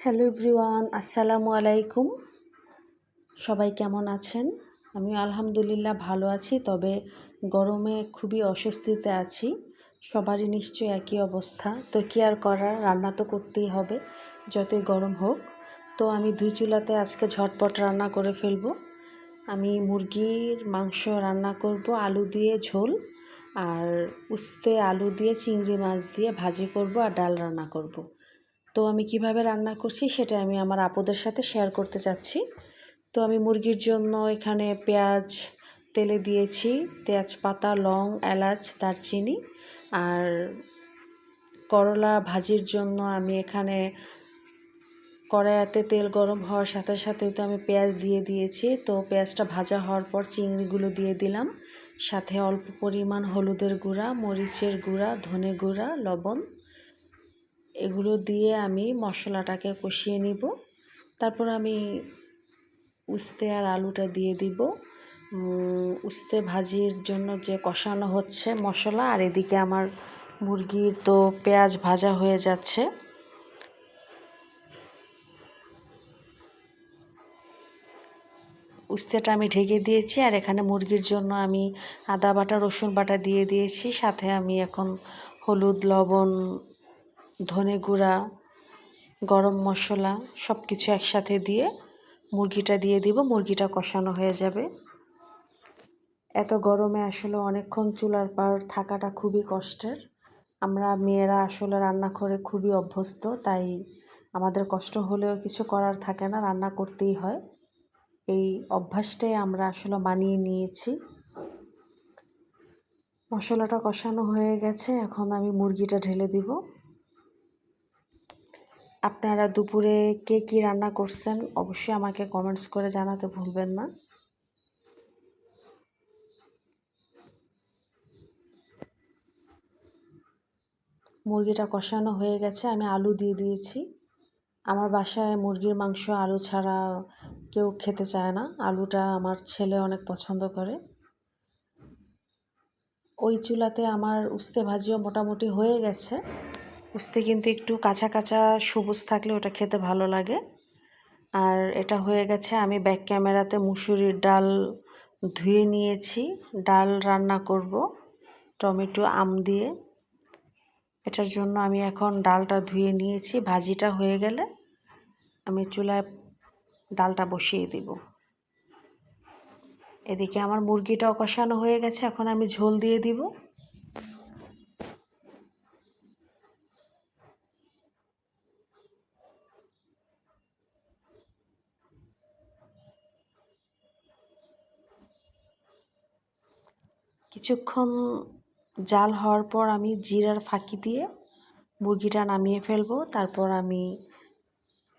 Hello everyone, আসসালামু আলাইকুম। সবাই কেমন আছেন? আমি আলহামদুলিল্লাহ ভালো আছি, তবে গরমে খুবই অস্বস্তিতে আছি। সবারই নিশ্চয়ই একই অবস্থা। তো কি আর করার, রান্না তো করতেই হবে, যতই গরম হোক। তো আমি দুই চুলাতে আজকে ঝটপট রান্না করে ফেলব। আমি মুরগির মাংস রান্না করব, আলু দিয়ে ঝোল, আর উস্তে আলু দিয়ে চিংড়ি মাছ দিয়ে ভাজি করব, আর ডাল রান্না করব। তো আমি কীভাবে রান্না করছি সেটা আমি আমার আপুদের সাথে শেয়ার করতে চাচ্ছি। তো আমি মুরগির জন্য এখানে পেঁয়াজ, তেলে দিয়েছি, তেজপাতা, লং, এলাচ, দারচিনি আর করলা ভাজির জন্য আমি এখানে কড়াইয়াতে তেল গরম হওয়ার সাথে সাথে তো আমি পেঁয়াজ দিয়ে দিয়েছি। তো পেঁয়াজটা ভাজা হওয়ার পর চিংড়িগুলো দিয়ে দিলাম। সাথে অল্প পরিমাণ হলুদের গুঁড়া, মরিচের গুঁড়া, ধনে গুঁড়া, লবণ এগুলো দিয়ে আমি মশলাটাকে কষিয়ে নিব। তারপর আমি উস্তে আর আলুটা দিয়ে দিব। উস্তে ভাজির জন্য যে কষানো হচ্ছে মশলা, আর এদিকে আমার মুরগির তো পেঁয়াজ ভাজা হয়ে যাচ্ছে। উস্তেটা আমি ঢেকে দিয়েছি, আর এখানে মুরগির জন্য আমি আদা বাটা, রসুন বাটা দিয়ে দিয়েছি। সাথে আমি এখন হলুদ, লবণ ধনে গুঁড়া, গরম মশলা সব কিছু একসাথে দিয়ে মুরগিটা দিয়ে দিব, মুরগিটা কষানো হয়ে যাবে। এত গরমে আসলে অনেকক্ষণ চুলার পার থাকাটা খুবই কষ্টের। আমরা মেয়েরা আসলে রান্না করে খুবই অভ্যস্ত, তাই আমাদের কষ্ট হলেও কিছু করার থাকে না, রান্না করতেই হয়। এই অভ্যাসটাই আমরা আসলে মানিয়ে নিয়েছি। মশলাটা কষানো হয়ে গেছে, এখন আমি মুরগিটা ঢেলে দিব। আপনারা দুপুরে কে কী রান্না করছেন, অবশ্যই আমাকে কমেন্টস করে জানাতে ভুলবেন না। মুরগিটা কষানো হয়ে গেছে, আমি আলু দিয়ে দিয়েছি। আমার বাসায় মুরগির মাংস, আলু ছাড়া কেউ খেতে চায় না। আলুটা আমার ছেলে অনেক পছন্দ করে। ওই চুলাতে আমার উস্তে ভাজিও মোটামুটি হয়ে গেছে। উস্তে কিন্তু একটু কাঁচা কাঁচা সবুজ থাকলে ওটা খেতে ভালো লাগে। আর এটা হয়ে গেছে, আমি ব্যাক ক্যামেরাতে মুসুরির ডাল ধুয়ে নিয়েছি। ডাল রান্না করব, টমেটো, আম দিয়ে। এটার জন্য আমি এখন ডালটা ধুয়ে নিয়েছি, ভাজিটা হয়ে গেলে আমি চুলায় ডালটা বসিয়ে দিব। এদিকে আমার মুরগিটাও কষানো হয়ে গেছে, এখন আমি ঝোল দিয়ে দিব। কিছুক্ষণ জাল হওয়ার পর আমি জিরার ফাঁকি দিয়ে মুরগিটা নামিয়ে ফেলব। তারপর আমি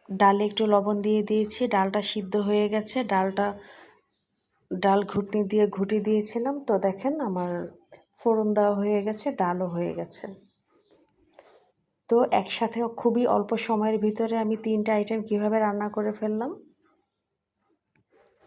ডালে একটু লবণ দিয়ে দিয়েছি। ডালটা সিদ্ধ হয়ে গেছে। ডালটা, ডাল ঘুটনি দিয়ে ঘুটি দিয়েছিলাম। তো দেখেন আমার ফোড়ন দেওয়া হয়ে গেছে, ডালও হয়ে গেছে। তো একসাথে খুবই অল্প সময়ের ভিতরে আমি তিনটা আইটেম কীভাবে রান্না করে ফেললাম